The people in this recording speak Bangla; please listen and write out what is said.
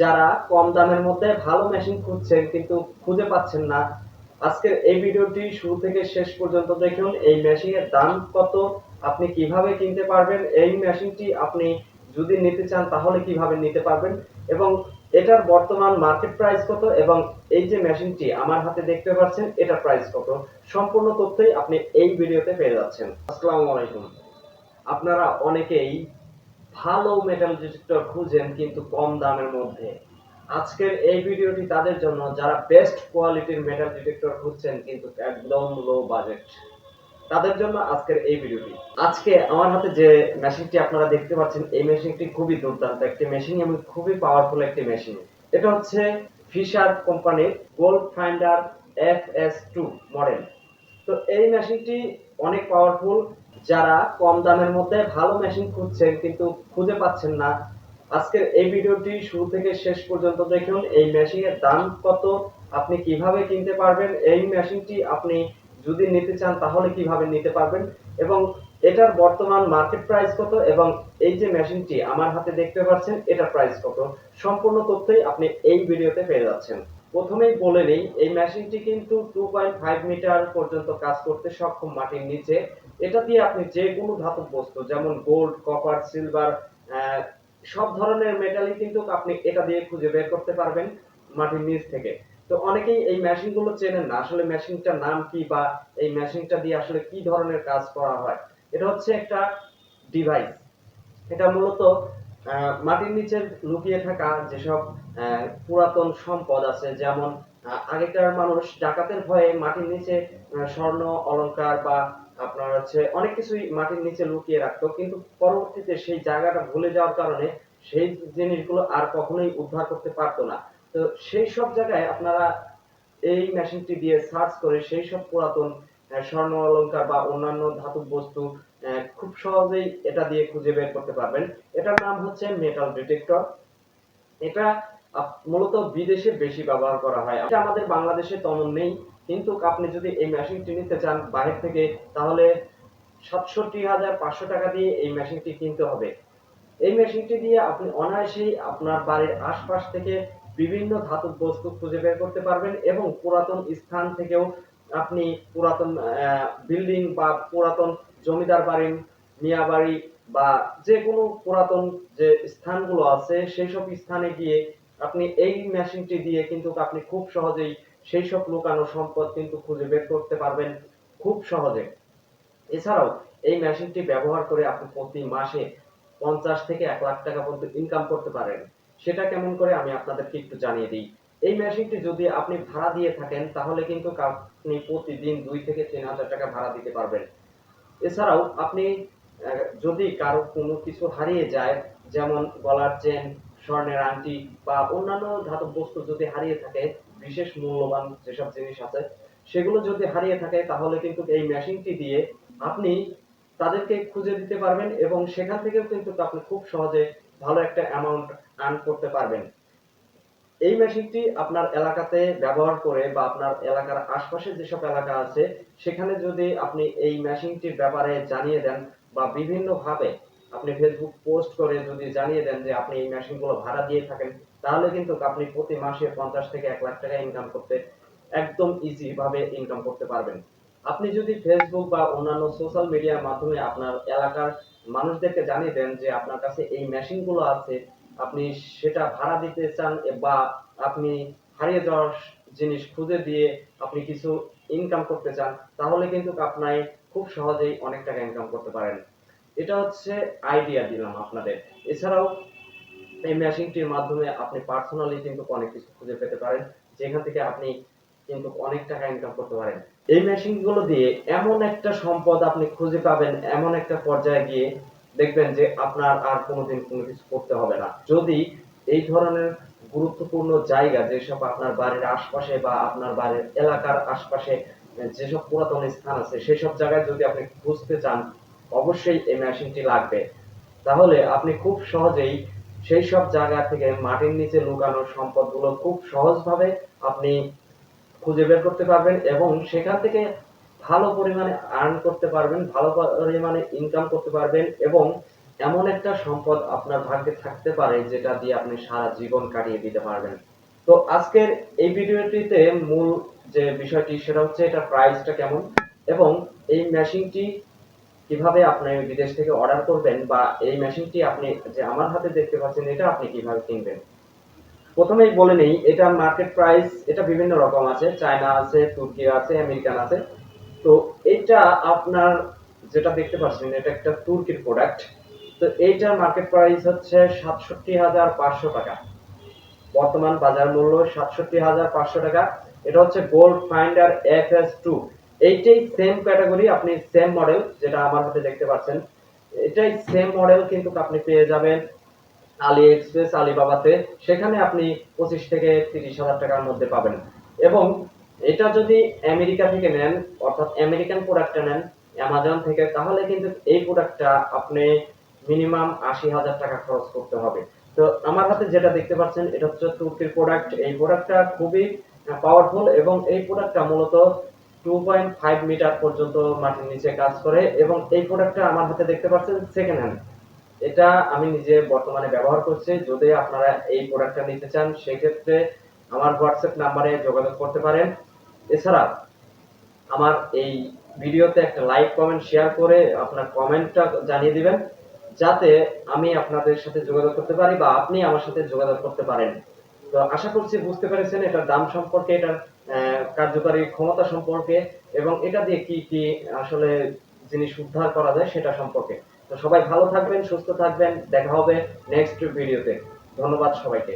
যারা কম দামের মধ্যে ভালো মেশিন খুঁজছেন কিন্তু খুঁজে পাচ্ছেন না, আজকের এই ভিডিওটি শুরু থেকে শেষ পর্যন্ত দেখুন, এই মেশিনের দাম কত, আপনি কীভাবে কিনতে পারবেন, এই মেশিনটি আপনি যদি নিতে চান তাহলে কীভাবে নিতে পারবেন এবং এটার বর্তমান মার্কেট প্রাইস কত এবং এই যে মেশিনটি আমার হাতে দেখতে পাচ্ছেন, এটার প্রাইস কত, সম্পূর্ণ তথ্যই আপনি এই ভিডিওতে পেয়ে যাচ্ছেন। আসসালামু আলাইকুম। আপনারা অনেকেই ভালো মেটাল ডিটেক্টর খুঁজেন কিন্তু কম দামের মধ্যে। আজকের এই ভিডিওটি তাদের জন্য, যারা বেস্ট কোয়ালিটির মেটাল ডিটেক্টর খুঁজছেন কিন্তু একদম লো বাজেট তাদের জন্য আজকের এই ভিডিওটি। আজকে আমার হাতে যে মেশিনটি আপনারা দেখতে পাচ্ছেন, এই মেশিনটি খুবই দুর্দান্ত একটি মেশিন এবং খুবই পাওয়ারফুল একটি মেশিন এটা হচ্ছে ফিশার কোম্পানির gold finder F S two model তো এই মেশিনটি অনেক পাওয়ারফুল যারা কম দামের মধ্যে ভালো মেশিন খুঁজছেন কিন্তু খুঁজে পাচ্ছেন না। আজকের এই ভিডিওটি শুরু থেকে শেষ পর্যন্ত দেখুন, এই মেশিনের দাম কত, আপনি কীভাবে কিনতে পারবেন, এই মেশিনটি আপনি যদি নিতে চান তাহলে কীভাবে নিতে পারবেন এবং এটার বর্তমান মার্কেট প্রাইস কত এবং এই যে মেশিনটি আমার হাতে দেখতে পাচ্ছেন, এটার প্রাইস কত। সম্পূর্ণ তথ্যই আপনি এই ভিডিওতে পেয়ে যাচ্ছেন। প্রথমেই বলে নেই, এই মেশিনটি কিন্তু টু পয়েন্ট ফাইভ মিটার পর্যন্ত কাজ করতে সক্ষম মাটির নিচে। এটা দিয়ে আপনি যে কোনো ধাতব বস্তু, যেমন গোল্ড কপার সিলভার সব ধরনের মেটালই কিন্তু আপনি এটা দিয়ে খুঁজে বের করতে পারবেন মাটির নিচ থেকে। তো অনেকেই এই মেশিনগুলো চেনেন না, আসলে মেশিনটার নাম কি বা এই মেশিনটা দিয়ে আসলে কি ধরনের কাজ করা হয়। এটা হচ্ছে একটা ডিভাইস এটা মূলত মাটির নিচে লুকিয়ে থাকা যেসব পুরাতন সম্পদ আছে, যেমন আগেকার মানুষ ডাকাতের ভয়ে মাটির নিচে স্বর্ণ, অলংকার বা আপনার হচ্ছে অনেক কিছুই মাটির নিচে লুকিয়ে রাখতো। কিন্তু পরবর্তীতে সেই জায়গাটা ভুলে যাওয়ার কারণে সেই জিনিসগুলো আর কখনোই উদ্ধার করতে পারতো না। তো সেই সব জায়গায় আপনারা এই মেশিনটি দিয়ে সার্চ করে সেই সব পুরাতন স্বর্ণ, অলংকার বা অন্যান্য ধাতব বস্তু খুব সহজেই এটা দিয়ে খুঁজে বের করতে পারবেন। এটার নাম হচ্ছে মেটাল ডিটেক্টর এটা মূলত বিদেশে বেশি ব্যবহার করা হয়। এটা আমাদের বাংলাদেশে তেমন নেই, কিন্তু আপনি যদি এই মেশিনটি নিতে চান বাইরে থেকে, তাহলে সাতষট্টি হাজার পাঁচশো টাকা দিয়ে এই মেশিনটি কিনতে হবে। এই মেশিনটি দিয়ে আপনি অনায়াসেই আপনার বাড়ির আশপাশ থেকে বিভিন্ন ধাতব বস্তু খুঁজে বের করতে পারবেন এবং পুরাতন স্থান থেকেও আপনি পুরাতন বিল্ডিং বা পুরাতন জমিদার বাড়ি, মিয়া বাড়ি বা যে কোনো পুরাতন যে স্থানগুলো আছে সেই সব স্থানে গিয়ে আপনি এই মেশিনটি দিয়ে কিন্তু আপনি খুব সহজেই সেই সব লুকানো সম্পদ কিন্তু খুঁজে বের করতে পারবেন খুব সহজে। এছাড়াও এই মেশিনটি ব্যবহার করে আপনি প্রতি মাসে পঞ্চাশ থেকে এক লাখ টাকা পর্যন্ত ইনকাম করতে পারেন। সেটা কেমন করে আমি আপনাদেরকে একটু জানিয়ে দিই। এই মেশিনটি যদি আপনি ভাড়া দিয়ে থাকেন, তাহলে কিন্তু আপনি প্রতিদিন দুই থেকে তিন হাজার টাকা ভাড়া দিতে পারবেন। এছাড়াও আপনি যদি কারও কোনো কিছু হারিয়ে যায়, যেমন গলার চেন, স্বর্ণের আংটি বা অন্যান্য ধাতব বস্তু যদি হারিয়ে থাকে, বিশেষ মূল্যবান যেসব জিনিস আছে, সেগুলো যদি হারিয়ে থাকে, তাহলে কিন্তু এই মেশিনটি দিয়ে আপনি তাদেরকে খুঁজে দিতে পারবেন এবং সেখান থেকেও কিন্তু আপনি খুব সহজে ভালো একটা অ্যামাউন্ট আর্ন করতে পারবেন। এই মেশিনটি আপনার এলাকাতে ব্যবহার করে বা আপনার এলাকার আশপাশে যেসব এলাকা আছে, সেখানে যদি আপনি এই মেশিনটির ব্যাপারে জানিয়ে দেন বা বিভিন্ন ভাবে আপনি ফেসবুক পোস্ট করে যদি জানিয়ে দেন যে আপনি এই মেশিনগুলো ভাড়া দিয়ে থাকেন, তাহলে কিন্তু আপনি প্রতি মাসে পঞ্চাশ থেকে এক লাখ টাকা ইনকাম করতে একদম ইজি ভাবে ইনকাম করতে পারবেন। আপনি যদি ফেসবুক বা অন্যান্য সোশ্যাল মিডিয়ার মাধ্যমে আপনার এলাকার মানুষদেরকে জানিয়ে দেন যে আপনার কাছে এই মেশিনগুলো আছে, আপনি সেটা ভাড়া দিতে চান বা আপনি হারিয়ে যাওয়ার জিনিস খুঁজে দিয়ে আপনি কিছু ইনকাম করতে চান, তাহলে কিন্তু আপনার খুব সহজেই অনেক টাকা ইনকাম করতে পারেন। এটা হচ্ছে আইডিয়া দিলাম আপনাদের। এছাড়াও এই মেশিনটির মাধ্যমে আপনি পার্সোনালি কিন্তু অনেক কিছু খুঁজে পেতে পারেন, যেখান থেকে আপনি কিন্তু অনেক টাকা ইনকাম করতে পারেন। এই মেশিনগুলো দিয়ে এমন একটা সম্পদ আপনি খুঁজে পাবেন, এমন একটা পর্যায়ে গিয়ে দেখবেন যে আপনার আর কোনোদিন কোনো কিছু করতে হবে না। যদি এই ধরনের গুরুত্বপূর্ণ জায়গা যেসব আপনার বাড়ির আশপাশে বা আপনার বাড়ির এলাকার আশপাশে যেসব পুরাতন স্থান আছে, সেসব জায়গায় যদি আপনি খুঁজতে চান, অবশ্যই এই মেশিনটি লাগবে। তাহলে আপনি খুব সহজেই সেই সব জায়গা থেকে মাটির নিচে লুকানো সম্পদগুলো খুব সহজভাবে আপনি খুঁজে বের করতে পারবেন এবং সেখান থেকে ভালো পরিমাণে আর্ন করতে পারবেন, ভালো পরিমাণে ইনকাম করতে পারবেন এবং এমন একটা সম্পদ আপনার ভাগ্যে থাকতে পারে যেটা দিয়ে আপনি সারা জীবন কাটিয়ে দিতে পারবেন। তো আজকের এই ভিডিওটিতে মূল যে বিষয়টি সেটা হচ্ছে এটা প্রাইসটা কেমন এবং এই মেশিনটি কীভাবে আপনি বিদেশ থেকে অর্ডার করবেন বা এই মেশিনটি আপনি যে আমার হাতে দেখতে পাচ্ছেন এটা আপনি কীভাবে কিনবেন। প্রথমেই বলে নেই, এটা মার্কেট প্রাইস এটা বিভিন্ন রকম আছে। চায়না আছে তুর্কি আছে আমেরিকান আছে। তো এটা আপনার যেটা দেখতে পাচ্ছেন, এটা একটা তুর্কির প্রোডাক্ট তো এইটার মার্কেট প্রাইস হচ্ছে সাতষট্টি হাজার পাঁচশো টাকা। বর্তমান বাজার মূল্য সাতষট্টি হাজার পাঁচশো টাকা। এটা হচ্ছে gold finder F S two এইটাই সেম ক্যাটাগরি আপনি সেম মডেল যেটা আমার হাতে দেখতে পাচ্ছেন। এটাই সেম মডেল কিন্তু আপনি পেয়ে যাবেন আলি এক্সপ্রেস আলিবাবাতে সেখানে আপনি পঁচিশ থেকে তিরিশ হাজার টাকার মধ্যে পাবেন। এবং এটা যদি আমেরিকা থেকে নেন, অর্থাৎ আমেরিকান প্রোডাক্টটা নেন অ্যামাজন থেকে, তাহলে কিন্তু এই প্রোডাক্টটা আপনি মিনিমাম আশি হাজার টাকা খরচ করতে হবে। তো আমার হাতে যেটা দেখতে পাচ্ছেন, এটা হচ্ছে তুর্কির প্রোডাক্ট এই প্রোডাক্টটা খুবই পাওয়ারফুল এবং এই প্রোডাক্টটা মূলত টু পয়েন্ট ফাইভ মিটার পর্যন্ত মাটির নিচে কাজ করে এবং এই প্রোডাক্টটা আমার হাতে দেখতে পাচ্ছেন সেকেন্ড হ্যান্ড এটা আমি নিজে বর্তমানে ব্যবহার করছি। যদি আপনারা এই প্রোডাক্টটা নিতে চান, সেক্ষেত্রে আমার হোয়াটসঅ্যাপ নাম্বারে যোগাযোগ করতে পারেন। এছাড়া আমার এই ভিডিওতে একটা লাইক কমেন্ট শেয়ার করে আপনার কমেন্টটা জানিয়ে দিবেন। যাতে আমি আপনাদের সাথে যোগাযোগ করতে পারি বা আপনি আমার সাথে যোগাযোগ করতে পারেন। তো আশা করছি বুঝতে পেরেছেন এটার দাম সম্পর্কে, এটার কার্যকারী ক্ষমতা সম্পর্কে এবং এটা দিয়ে কি কি আসলে জিনিস উদ্ধার করা যায় সেটা সম্পর্কে। তো সবাই ভালো থাকবেন, সুস্থ থাকবেন, দেখা হবে নেক্সট ভিডিওতে ধন্যবাদ সবাইকে।